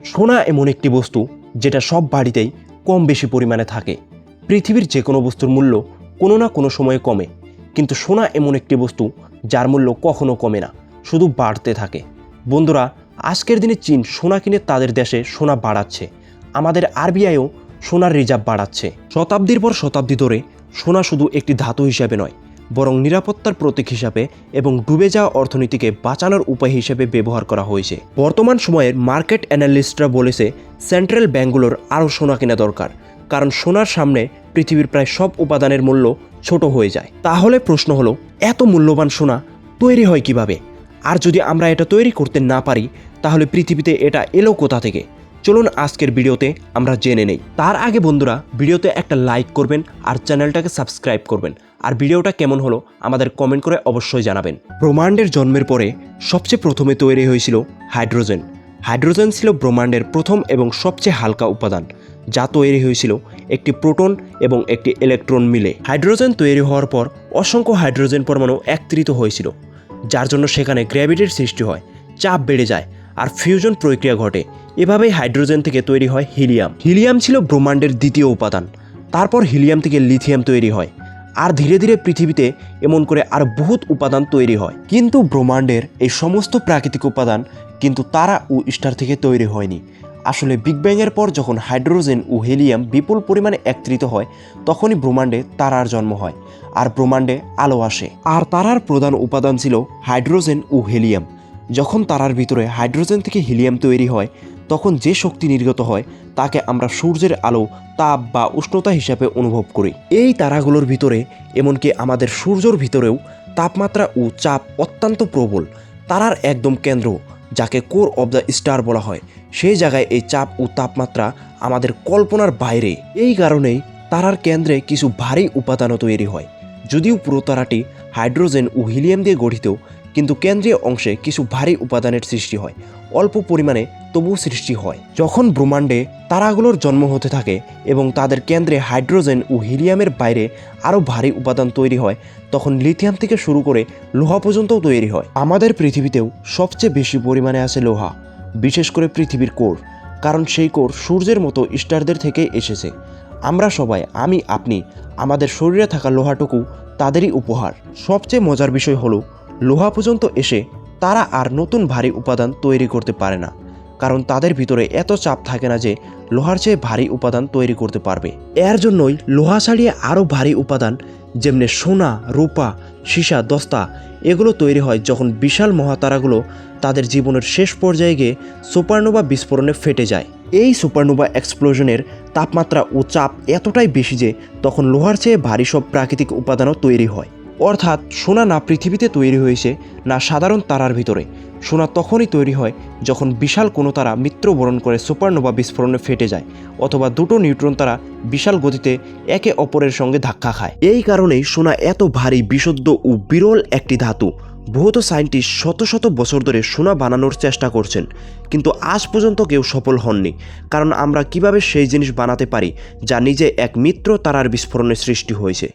সোনা এমন একটি বস্তু যেটা সব বাড়িতেই কম বেশি পরিমাণে থাকে। পৃথিবীর যে কোনো বস্তুর মূল্য কোনো না কোনো সময়ে কমে। কিন্তু সোনা এমন একটি বস্তু যার মূল্য কখনো কমে না, শুধু বাড়তে থাকে। বন্ধুরা, আজকের দিনে চীন সোনা কিনে তাদের দেশে সোনা বাড়াচ্ছে। আমাদের আরবিআইও সোনার রিজার্ভ বাড়াচ্ছে। শতাব্দীর পর শতাব্দী ধরে সোনা শুধু একটি ধাতু হিসাবে নয় বরং নিরাপত্তার প্রতীক হিসাবে এবং ডুবে যাওয়া অর্থনীতিকে বাঁচানোর উপায় হিসেবে ব্যবহার করা হয়েছে। বর্তমান সময়ের মার্কেট অ্যানালিস্টরা বলেছে, সেন্ট্রাল ব্যাঙ্কগুলোর আরও সোনা কেনা দরকার, কারণ সোনার সামনে পৃথিবীর প্রায় সব উপাদানের মূল্য ছোট হয়ে যায়। তাহলে প্রশ্ন হলো, এত মূল্যবান সোনা তৈরি হয় কীভাবে? আর যদি আমরা এটা তৈরি করতে না পারি, তাহলে পৃথিবীতে এটা এলো কোথা থেকে? চলুন আজকের ভিডিওতে আমরা জেনে নেই। তার আগে বন্ধুরা, ভিডিওতে একটা লাইক করবেন আর চ্যানেলটাকে সাবস্ক্রাইব করবেন। আর ভিডিওটা কেমন হলো আমাদের কমেন্ট করে অবশ্যই জানাবেন। ব্রহ্মাণ্ডের জন্মের পরে সবচেয়ে প্রথমে তৈরি হয়েছিল হাইড্রোজেন। হাইড্রোজেন ছিল ব্রহ্মাণ্ডের প্রথম এবং সবচেয়ে হালকা উপাদান, যা তৈরি হয়েছিল একটি প্রোটন এবং একটি ইলেকট্রন মিলে। হাইড্রোজেন তৈরি হওয়ার পর অসংখ্য হাইড্রোজেন পরমাণু একত্রিত হয়েছিল, যার জন্য সেখানে গ্র্যাভিটির সৃষ্টি হয়, চাপ বেড়ে যায় আর ফিউজন প্রক্রিয়া ঘটে। এভাবেই হাইড্রোজেন থেকে তৈরি হয় হিলিয়াম। হিলিয়াম ছিল ব্রহ্মাণ্ডের দ্বিতীয় উপাদান, তারপর হিলিয়াম থেকে লিথিয়াম তৈরি হয়। আর ধীরে ধীরে পৃথিবীতে এমন করে আর বহুত উপাদান তৈরি হয়। কিন্তু ব্রহ্মাণ্ডের এই সমস্ত প্রাকৃতিক উপাদান কিন্তু তারা ও স্টার থেকে তৈরি হয়নি। আসলে বিগ ব্যাংয়ের পর যখন হাইড্রোজেন ও হিলিয়াম বিপুল পরিমাণে একত্রিত হয়, তখনই ব্রহ্মাণ্ডে তারার জন্ম হয়। আর ব্রহ্মাণ্ডে আলো আসে। আর তারার প্রধান উপাদান ছিল হাইড্রোজেন ও হিলিয়াম। যখন তারার ভিতরে হাইড্রোজেন থেকে হিলিয়াম তৈরি হয়, তখন যে শক্তি নির্গত হয়, তাকে আমরা সূর্যের আলো, তাপ বা উষ্ণতা হিসাবে অনুভব করি। এই তারাগুলোর ভিতরে, এমনকি আমাদের সূর্যর ভিতরেও, তাপমাত্রা ও চাপ অত্যন্ত প্রবল। তারার একদম কেন্দ্র, যাকে কোর অব দ্য স্টার বলা হয়, সেই জায়গায় এই চাপ ও তাপমাত্রা আমাদের কল্পনার বাইরে। এই কারণেই তারার কেন্দ্রে কিছু ভারী উপাদানও তৈরি হয়। যদিও পুরো তারাটি হাইড্রোজেন ও হিলিয়াম দিয়ে গঠিত কিন্তু কেন্দ্রীয় অংশে কিছু ভারী উপাদানের সৃষ্টি হয়, অল্প পরিমাণে তবু সৃষ্টি হয়। যখন ব্রহ্মাণ্ডে তারাগুলোর জন্ম হতে থাকে এবং তাদের কেন্দ্রে হাইড্রোজেন ও হিলিয়ামের বাইরে আরও ভারী উপাদান তৈরি হয়, তখন লিথিয়াম থেকে শুরু করে লোহা পর্যন্তও তৈরি হয়। আমাদের পৃথিবীতেও সবচেয়ে বেশি পরিমাণে আছে লোহা, বিশেষ করে পৃথিবীর কোর, কারণ সেই কোর সূর্যের মতো স্টারদের থেকে এসেছে। আমরা সবাই, আমি, আপনি, আমাদের শরীরে থাকা লোহাটুকু তাদেরই উপহার। সবচেয়ে মজার বিষয় হলো লোহা পর্যন্ত এসে তারা আর নতুন ভারী উপাদান তৈরি করতে পারে না, কারণ তাদের ভিতরে এত চাপ থাকে না যে লোহার চেয়ে ভারী উপাদান তৈরি করতে পারবে। এর জন্যই লোহা ছাড়িয়ে আরও ভারী উপাদান, যেমনি সোনা, রূপা, সীসা, দস্তা, এগুলো তৈরি হয় যখন বিশাল মহাতারাগুলো তাদের জীবনের শেষ পর্যায়ে গিয়ে সুপারনোভা বিস্ফোরণে ফেটে যায়। এই সুপারনোভা এক্সপ্লোশনের তাপমাত্রা ও চাপ এতটাই বেশি যে তখন লোহার চেয়ে ভারী সব প্রাকৃতিক উপাদানও তৈরি হয়। অর্থাৎ সোনা না পৃথিবীতে তৈরি হয়েছে, না সাধারণ তারার ভিতরে। সোনা তখনই তৈরি হয় যখন বিশাল কোনো তারা মৃত্যুবরণ করে সুপারনোভা বিস্ফোরণে ফেটে যায়, অথবা দুটো নিউট্রন তারা বিশাল গতিতে একে অপরের সঙ্গে ধাক্কা খায়। এই কারণেই সোনা এত ভারী, বিশুদ্ধ ও বিরল একটি ধাতু। বহুত সায়েন্টিস্ট শত শত বছর ধরে সোনা বানানোর চেষ্টা করছেন, কিন্তু আজ পর্যন্ত কেউ সফল হননি, কারণ আমরা কীভাবে সেই জিনিস বানাতে পারি, যা নিজে এক মিত্র তারার বিস্ফোরণের সৃষ্টি হয়েছে।